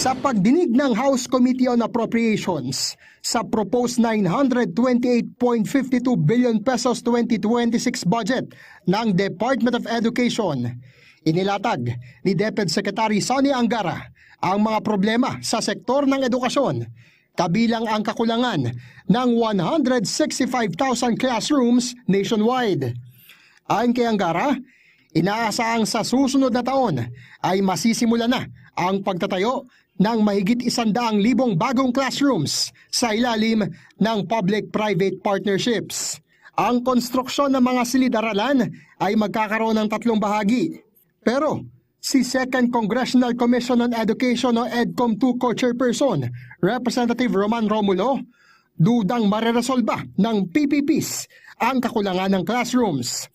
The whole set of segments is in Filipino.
Sa pagdinig ng House Committee on Appropriations sa proposed 928.52 billion pesos 2026 budget ng Department of Education, inilatag ni DepEd Secretary Sonny Angara ang mga problema sa sektor ng edukasyon kabilang ang kakulangan ng 165,000 classrooms nationwide. Ayon kay Angara, inaasahang sa susunod na taon ay masisimula na ang pagtatayo ng mahigit isandaang libong bagong classrooms sa ilalim ng public-private partnerships. Ang konstruksyon ng mga silid-aralan ay magkakaroon ng tatlong bahagi. Pero si Second Congressional Commission on Education o EDCOM 2 co-chairperson, Representative Roman Romulo, dudang mareresolba ng PPPs ang kakulangan ng classrooms.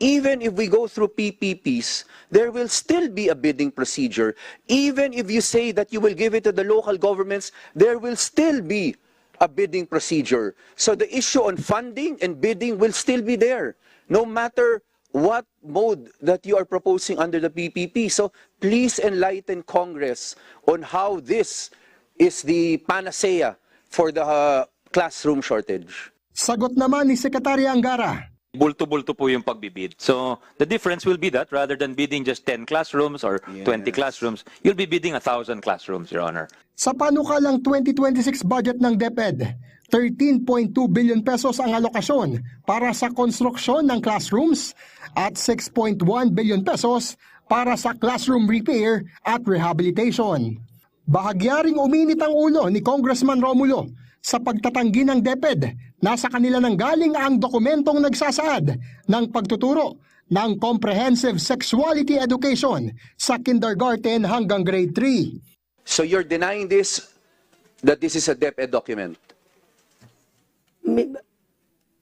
Even if we go through PPPs, there will still be a bidding procedure. Even if you say that you will give it to the local governments, there will still be a bidding procedure. So the issue on funding and bidding will still be there, no matter what mode that you are proposing under the PPP. So please enlighten Congress on how this is the panacea for the uh, classroom shortage. Sagot naman ni Sekretary Angara, bulto-bulto po yung pagbibid. So, the difference will be that rather than bidding just 10 classrooms or 20 classrooms, you'll be bidding 1,000 classrooms, Your Honor. Sa panukalang 2026 budget ng DepEd, 13.2 billion pesos ang alokasyon para sa konstruksyon ng classrooms at 6.1 billion pesos para sa classroom repair at rehabilitation. Bahagyaring uminit ang ulo ni Congressman Romulo sa pagtatanggi ng DepEd na sa kanila nang galing ang dokumentong nagsasaad ng pagtuturo ng comprehensive sexuality education sa kindergarten hanggang grade 3. So you're denying this, that this is a DepEd document?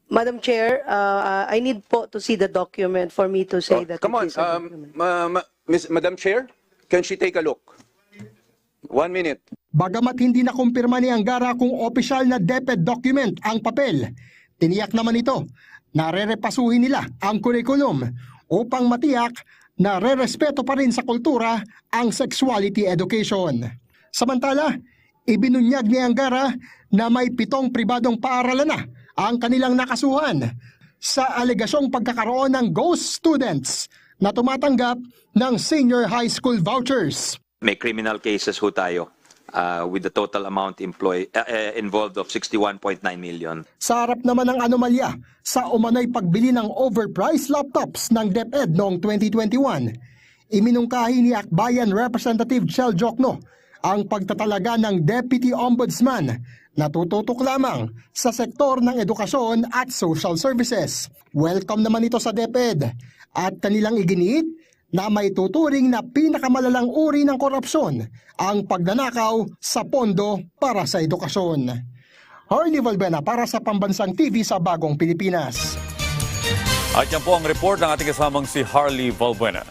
Madam Chair, uh, I need po to see the document for me to say Oh, that Come it on, is a um, document. ma- ma- Miss- Madam Chair, can she take a look? One minute. Bagamat hindi na kumpirma ni Angara kung opisyal na DepEd document ang papel, tiniyak naman ito na rerepasuhin nila ang kurikulum upang matiyak na rerespeto pa rin sa kultura ang sexuality education. Samantala, ibinunyag ni Angara na may pitong pribadong paaralan na ang kanilang nakasuhan sa alegasyong pagkakaroon ng ghost students na tumatanggap ng senior high school vouchers. May criminal cases ho tayo uh, with the total amount employ, uh, uh, involved of 61.9 million. Sa harap naman ng anomalya sa umano'y pagbili ng overpriced laptops ng DepEd noong 2021, iminungkahi ni Akbayan Representative Chel Jokno ang pagtatalaga ng Deputy Ombudsman na tututok lamang sa sektor ng edukasyon at social services. Welcome naman ito sa DepEd at kanilang iginiit na may tuturing na pinakamalalang uri ng korupsyon ang pagnanakaw sa pondo para sa edukasyon. Harley Valbena para sa Pambansang TV sa Bagong Pilipinas. At yan po ang report ng ating kasamang si Harley Valbuena.